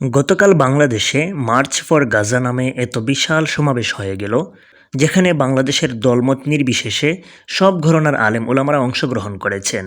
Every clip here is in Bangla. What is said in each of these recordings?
গতকাল বাংলাদেশে মার্চ ফর গাজা নামে এত বিশাল সমাবেশ হয়ে গেল, যেখানে বাংলাদেশের দলমত নির্বিশেষে সব ঘরনার আলেম ওলামারা অংশগ্রহণ করেছেন।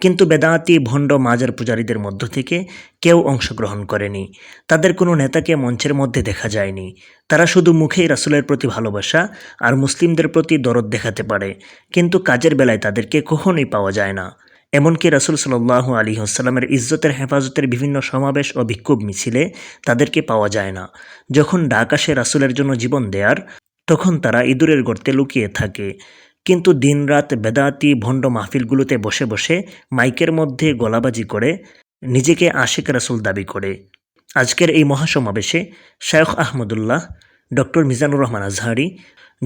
কিন্তু বেদাতি, ভণ্ড, মাজার পূজারীদের মধ্য থেকে কেউ অংশগ্রহণ করেনি। তাদের কোনো নেতাকে মঞ্চের মধ্যে দেখা যায়নি। তারা শুধু মুখেই রাসুলের প্রতি ভালোবাসা আর মুসলিমদের প্রতি দরদ দেখাতে পারে, কিন্তু কাজের বেলায় তাদেরকে কখনোই পাওয়া যায় না। এমনকি রাসুল সাল্লাহ আলী আসসালামের ইজ্জতের হেফাজতের বিভিন্ন সমাবেশ ও বিক্ষোভ মিছিলে তাদেরকে পাওয়া যায় না। যখন ডাক আসে রাসুলের জন্য জীবন দেয়ার, তখন তারা ইঁদুরের গর্তে লুকিয়ে থাকে। কিন্তু দিনরাত বেদাতি ভণ্ড মাহফিলগুলোতে বসে বসে মাইকের মধ্যে গলাবাজি করে নিজেকে আশেক রাসুল দাবি করে। আজকের এই মহাসমাবেশে শায়খ আহমদুল্লাহ, ডক্টর মিজানুর রহমান আজহারি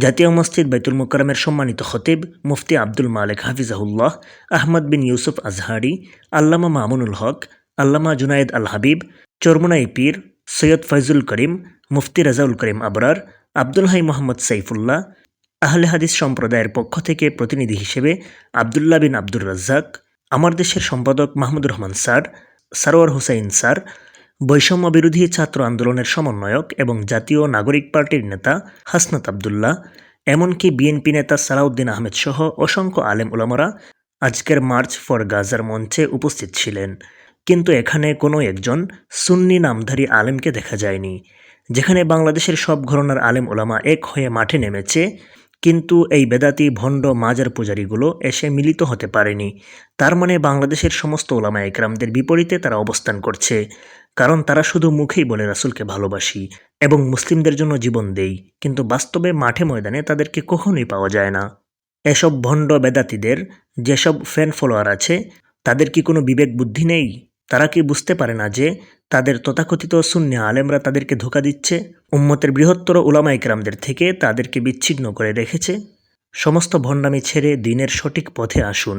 জাতীয় মসজিদ বাইতুল মোকারমের সম্মানিত খতিব মুফতি আব্দুল মালেক হাফিজাহুল্লাহ, আহমদ বিন ইউসুফ আজহারি, আল্লামা মামুনুল হক, আল্লামা জুনায়েদ আল হাবিব, চরমুনাই পীর সৈয়দ ফয়জুল করিম, মুফতি রাজাউল করিম আবরার, আব্দুল হাই মোহাম্মদ সাইফুল্লাহ, আহলে হাদিস সম্প্রদায়ের পক্ষ থেকে প্রতিনিধি হিসেবে আবদুল্লাহ বিন আব্দুর রাজ্জাক, আমার দেশের সম্পাদক মাহমুদুর রহমান স্যার, সারোয়ার হুসাইন স্যার বৈষম্য বিরোধী ছাত্র আন্দোলনের সমন্বয়ক এবং জাতীয় নাগরিক পার্টির নেতা হাসনাত আবদুল্লাহ, এমনকি বিএনপি নেতা সালাউদ্দিন আহমেদ সহ অসংখ্য আলেম ওলামারা আজকের মার্চ ফর গাজার মঞ্চে উপস্থিত ছিলেন। কিন্তু এখানে কোনো একজন সুন্নি নামধারী আলেমকে দেখা যায়নি। যেখানে বাংলাদেশের সব ঘরনার আলেম ওলামা এক হয়ে মাঠে নেমেছে, কিন্তু এই বেদাতি ভণ্ড মাজার পূজারীগুলো এসে মিলিত হতে পারেনি। তার মানে বাংলাদেশের সমস্ত ওলামা একরামদের বিপরীতে তারা অবস্থান করছে। কারণ তারা শুধু মুখেই বলে রাসুলকে ভালোবাসি এবং মুসলিমদের জন্য জীবন দেই, কিন্তু বাস্তবে মাঠে ময়দানে তাদেরকে কখনোই পাওয়া যায় না। এসব ভণ্ড বেদাতিদের যেসব ফ্যান ফলোয়ার আছে, তাদের কি কোনো বিবেক বুদ্ধি নেই? তারা কি বুঝতে পারে না যে তাদের তথাকথিত শূন্য আলেমরা তাদেরকে ধোকা দিচ্ছে? উম্মতের বৃহত্তর উলামা ইকরামদের থেকে তাদেরকে বিচ্ছিন্ন করে রেখেছে? সমস্ত ভণ্ডামি ছেড়ে দিনের সঠিক পথে আসুন।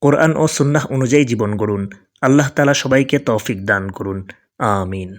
কোরআন ও সুন্নাহ অনুযায়ী জীবন গড়ুন। আল্লাহ তালা সবাইকে তৌফিক দান করুন। আমিন।